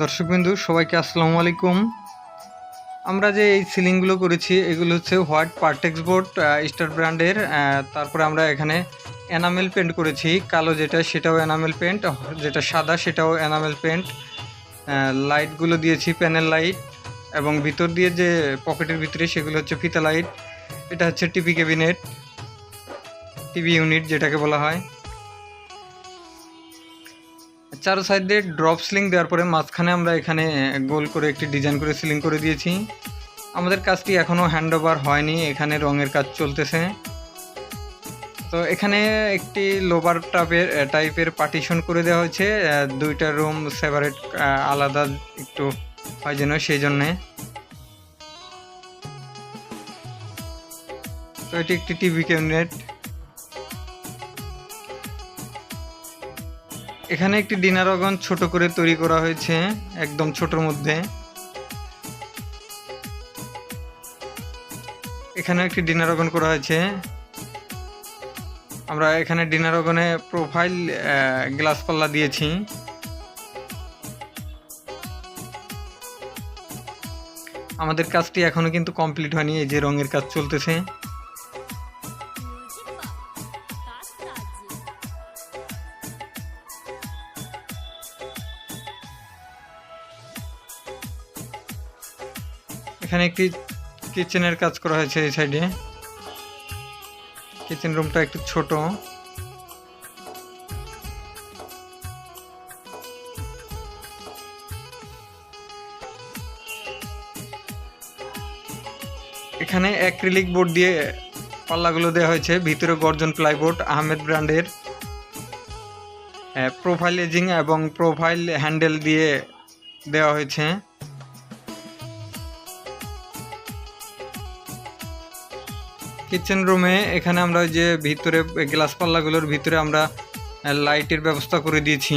দর্শকবিন্দু, সবাইকে আসসালামু আলাইকুম। আমরা যে এই সিলিংগুলো করেছি, এগুলো হচ্ছে হোয়াইট পার্টেক্স বোর্ড স্টার ব্র্যান্ডের তারপরে আমরা এখানে এনামেল পেন্ট করেছি, কালো যেটা, সেটাও এনামেল পেন্ট যেটা সাদা, সেটাও এনামেল পেন্ট লাইটগুলো দিয়েছি প্যানেল লাইট এবং ভিতর দিয়ে যে পকেটের ভিতরে, সেগুলো হচ্ছে ফিতা লাইট এটা হচ্ছে টিভি ক্যাবিনেট টিভি ইউনিট যেটাকে বলা হয়। চারো সাইড ড্রপ সিলিং দেওয়ার পরে মাঝখানে আমরা এখানে গোল করে একটি ডিজাইন করে সিলিং করে দিয়েছি। আমাদের কাজটি এখনও হ্যান্ড ওভার হয়নি, এখানে রঙের কাজ চলতেছে। তো এখানে একটি লোবার টাইপের টাইপের পার্টিশন করে দেওয়া হয়েছে দুইটা রুম সেপারেট আলাদা একটু হয় যেন সেই জন্যে। তো এটি একটি টিভি ক্যাবিনেট এখানে একটি ডিনার অগন ছোট করে তৈরি করা হয়েছে, একদম ছোটর মধ্যে। এখানে একটি ডিনার অগন করা হয়েছে। আমরা এখানে ডিনার অগনে প্রোফাইল গ্লাস পাল্লা দিয়েছি। আমাদের কাজটি এখনও কিন্তু কমপ্লিট হয়নি, এই যে রঙের কাজ চলতেছে। এখানে একটি কিচেনের কাজ করা হয়েছে এই সাইডে। কিচেন রুমটা একটু ছোট। এখানে অ্যাক্রিলিক বোর্ড দিয়ে পাল্লাগুলো দেওয়া হয়েছে। ভিতরে গর্জন প্লাইবোর্ড, আহমেদ ব্র্যান্ডের। প্রোফাইল এজিং এবং প্রোফাইল হ্যান্ডেল দিয়ে দেওয়া হয়েছে। কিচেন রুমে এখানে আমরা যে ভিতরে গ্লাস পাল্লাগুলোর ভিতরে আমরা লাইটের ব্যবস্থা করে দিয়েছি।